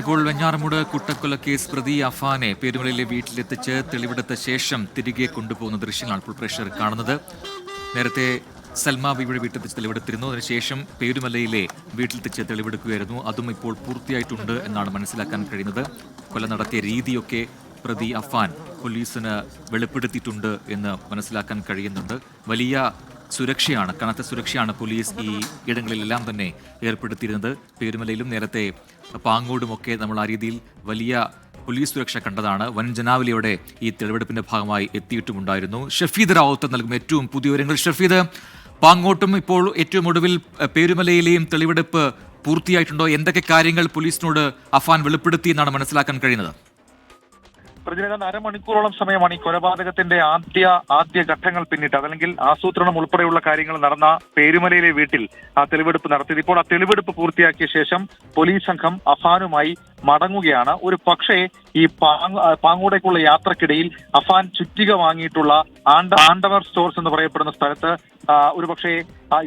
ഇപ്പോൾ വെഞ്ഞാറമൂട് കുട്ടക്കൊല കേസ് പ്രതി അഫാനെ പേരുമലയിലെ വീട്ടിലെത്തിച്ച് തെളിവെടുത്ത ശേഷം തിരികെ കൊണ്ടുപോകുന്ന ദൃശ്യങ്ങളാണ് ഇപ്പോൾ പ്രേക്ഷകർ കാണുന്നത്. നേരത്തെ സൽമാ ബിബിയുടെ വീട്ടിലെത്തിച്ച് തെളിവെടുത്തിരുന്നു. അതിനുശേഷം പേരുമലയിലെ വീട്ടിലെത്തിച്ച് തെളിവെടുക്കുകയായിരുന്നു. അതും ഇപ്പോൾ പൂർത്തിയായിട്ടുണ്ട് എന്നാണ് മനസ്സിലാക്കാൻ കഴിയുന്നത്. കൊല നടത്തിയ രീതിയൊക്കെ പ്രതി അഫാൻ പോലീസിന് വെളിപ്പെടുത്തിയിട്ടുണ്ട് എന്ന് മനസ്സിലാക്കാൻ കഴിയുന്നുണ്ട്. വലിയ സുരക്ഷയാണ് കനത്ത സുരക്ഷയാണ് പോലീസ് ഈ ഇടങ്ങളിലെല്ലാം തന്നെ ഏർപ്പെടുത്തിയിരുന്നത്. പേരുമലയിലും നേരത്തെ പാങ്ങോടുമൊക്കെ നമ്മൾ ആ രീതിയിൽ വലിയ പോലീസ് സുരക്ഷ കണ്ടതാണ്. വൻ ജനാവലിയോടെ ഈ തെളിവെടുപ്പിന്റെ ഭാഗമായി എത്തിയിട്ടുമുണ്ടായിരുന്നു. ഷഫീദ് റാവത്ത് നൽകും ഏറ്റവും പുതിയ വിവരങ്ങൾ. ഷഫീദ് പാങ്ങോട്ടും ഇപ്പോൾ ഏറ്റവും ഒടുവിൽ പേരുമലയിലെയും തെളിവെടുപ്പ് പൂർത്തിയായിട്ടുണ്ടോ? എന്തൊക്കെ കാര്യങ്ങൾ പോലീസിനോട് അഫാൻ വെളിപ്പെടുത്തി എന്നാണ് മനസ്സിലാക്കാൻ കഴിയുന്നത്? പ്രതിനിധി അരമണിക്കൂറോളം സമയമാണ് ഈ കൊലപാതകത്തിന്റെ ആദ്യ ആദ്യ ഘട്ടങ്ങൾ പിന്നിട്ട് അതല്ലെങ്കിൽ ആസൂത്രണം ഉൾപ്പെടെയുള്ള കാര്യങ്ങൾ നടന്ന പേരുമലയിലെ വീട്ടിൽ ആ തെളിവെടുപ്പ് നടത്തിയത്. ഇപ്പോൾ ആ തെളിവെടുപ്പ് പൂർത്തിയാക്കിയ ശേഷം പോലീസ് സംഘം അഫാനുമായി മടങ്ങുകയാണ്. ഒരു പക്ഷേ ഈ പാങ്ങോടേക്കുള്ള യാത്രക്കിടയിൽ അഫാൻ ചുറ്റിക വാങ്ങിയിട്ടുള്ള ആണ്ട ആണ്ടവർ സ്റ്റോർസ് എന്ന് പറയപ്പെടുന്ന സ്ഥലത്ത് ഒരു പക്ഷേ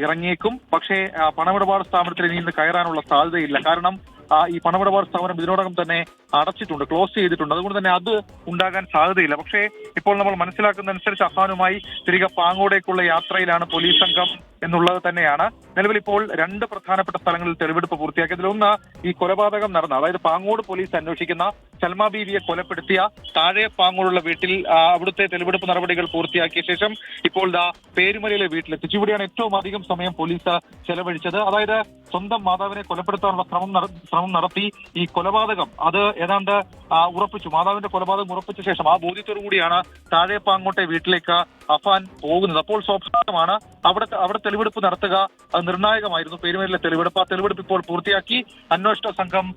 ഇറങ്ങിയേക്കും. പക്ഷേ പണമിടപാട് സ്ഥാപനത്തിൽ ഇനി ഇന്ന് കയറാനുള്ള സാധ്യതയില്ല. കാരണം ഈ പണമിടപാട് സ്ഥാപനം ഇതിനോടകം തന്നെ അടച്ചിട്ടുണ്ട് ക്ലോസ് ചെയ്തിട്ടുണ്ട്. അതുകൊണ്ട് തന്നെ അത് ഉണ്ടാകാൻ സാധ്യതയില്ല. പക്ഷേ ഇപ്പോൾ നമ്മൾ മനസ്സിലാക്കുന്നതനുസരിച്ച് അഫാനുമായി തിരികെ പാങ്ങോടേക്കുള്ള യാത്രയിലാണ് പോലീസ് സംഘം എന്നുള്ളത് തന്നെയാണ്. നിലവിൽ ഇപ്പോൾ രണ്ട് പ്രധാനപ്പെട്ട സ്ഥലങ്ങളിൽ തെളിവെടുപ്പ് പൂർത്തിയാക്കിയതിൽ ഒന്ന് ഈ കൊലപാതകം നടന്ന അതായത് പാങ്ങോട് പോലീസ് അന്വേഷിക്കുന്ന സൽമാ ബീവിയെ കൊലപ്പെടുത്തിയ താഴെ പാങ്ങോടുള്ള വീട്ടിൽ അവിടുത്തെ തെളിവെടുപ്പ് നടപടികൾ പൂർത്തിയാക്കിയ ശേഷം ഇപ്പോൾ ദാ പേരുമലയിലെ വീട്ടിലെത്തിച്ചു ഇവിടെയാണ് ഏറ്റവും അധികം സമയം പോലീസ് ചെലവഴിച്ചത്. അതായത് സ്വന്തം മാതാവിനെ കൊലപ്പെടുത്താനുള്ള ശ്രമം ശ്രമം നടത്തി ഈ കൊലപാതകം അത് ഏതാണ്ട് ഉറപ്പിച്ചു. മാതാവിന്റെ കൊലപാതകം ഉറപ്പിച്ച ശേഷം ആ ബോധ്യത്തോടു കൂടിയാണ് താഴെ പാങ്ങോട്ടെ വീട്ടിലേക്ക് അഫാൻ പോകുന്നത്. അപ്പോൾ സ്വാഭാവികമാണ് അവിടെ അവിടെ തെളിവെടുപ്പ് നടത്തുക അത് നിർണായകമായിരുന്നു. പേരുമേലിലെ തെളിവെടുപ്പ്. ആ തെളിവെടുപ്പ് ഇപ്പോൾ പൂർത്തിയാക്കി. അന്വേഷണ സംഘം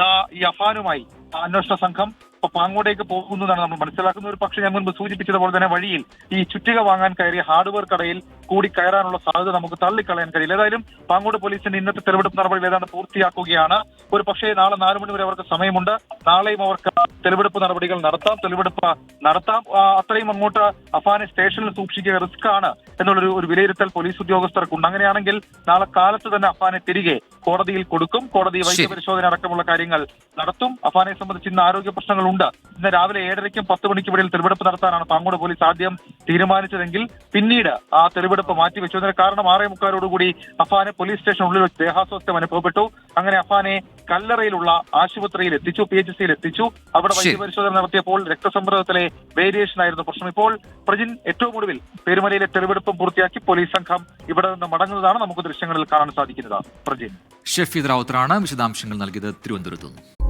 ദാ ഈ അഫാനുമായി അന്വേഷണ സംഘം പാങ്ങോടേക്ക് പോകുന്നതാണ് നമ്മൾ മനസ്സിലാക്കുന്നത്. ഒരു പക്ഷേ ഞാൻ മുൻപ് സൂചിപ്പിച്ചതുപോലെ തന്നെ വഴിയിൽ ഈ ചുറ്റിക വാങ്ങാൻ കയറിയ ഹാർഡ്വെയർ കടയിൽ കൂടി കയറാനുള്ള സാധ്യത നമുക്ക് തള്ളിക്കളയാൻ കഴിയില്ല. ഏതായാലും പാങ്ങോട് പോലീസിന്റെ ഇന്നത്തെ തെളിവെടുപ്പ് നടപടികൾ ഏതാണ്ട് പൂർത്തിയാക്കുകയാണ്. ഒരു പക്ഷേ നാളെ നാല് മണി വരെ അവർക്ക് സമയമുണ്ട്. നാളെയും അവർക്ക് തെളിവെടുപ്പ് നടപടികൾ നടത്താം. തെളിവെടുപ്പ് നടത്താം. അത്രയും അങ്ങോട്ട് അഫാനെ സ്റ്റേഷനിൽ സൂക്ഷിക്കുക റിസ്ക് ആണ് എന്നുള്ളൊരു ഒരു വിലയിരുത്തൽ പോലീസ് ഉദ്യോഗസ്ഥർക്കുണ്ട്. അങ്ങനെയാണെങ്കിൽ നാളെ കാലത്ത് തന്നെ അഫാനെ തിരികെ കോടതിയിൽ കൊടുക്കും. കോടതി വൈദ്യപരിശോധന അടക്കമുള്ള കാര്യങ്ങൾ നടത്തും. അഫാനെ സംബന്ധിച്ച് ഇന്ന് ആരോഗ്യ പ്രശ്നങ്ങളുണ്ട്. ഇന്ന് രാവിലെ ഏഴരയ്ക്കും പത്ത് മണിക്കും ഇടയിൽ തെളിവെടുപ്പ് നടത്താനാണ് പാങ്ങോട് പോലീസ് ആദ്യം തീരുമാനിച്ചതെങ്കിൽ പിന്നീട് ആ തെളിവെടുപ്പ് മാറ്റിവെച്ചു അതിന് കാരണം ആറേ മുക്കാലോടുകൂടി അഫാനെ പോലീസ് സ്റ്റേഷനുള്ളിൽ വെച്ച് ദേഹാസ്വാസ്ഥ്യം അനുഭവപ്പെട്ടു. അങ്ങനെ അഫാനെ കല്ലറയിലുള്ള ആശുപത്രിയിൽ എത്തിച്ചു പി എച്ച് സിയിൽ എത്തിച്ചു. അവിടെ. വൈദ്യപരിശോധന നടത്തിയപ്പോൾ രക്തസമ്മർദ്ദത്തിലെ വേരിയേഷൻ ആയിരുന്നു പ്രശ്നം. ഇപ്പോൾ പ്രജിൻ ഏറ്റവും ഒടുവിൽ പെരുമലയിലെ തെളിവെടുപ്പും പൂർത്തിയാക്കി പോലീസ് സംഘം ഇവിടെ നിന്ന് മടങ്ങുന്നതാണ് നമുക്ക് ദൃശ്യങ്ങളിൽ കാണാൻ സാധിക്കുന്നത് പ്രജിൻ. ഷെഫീദ് റാവുത്തറാണ് വിശദാംശങ്ങൾ നൽകിയത്. തിരുവനന്തപുരത്ത് നിന്ന്.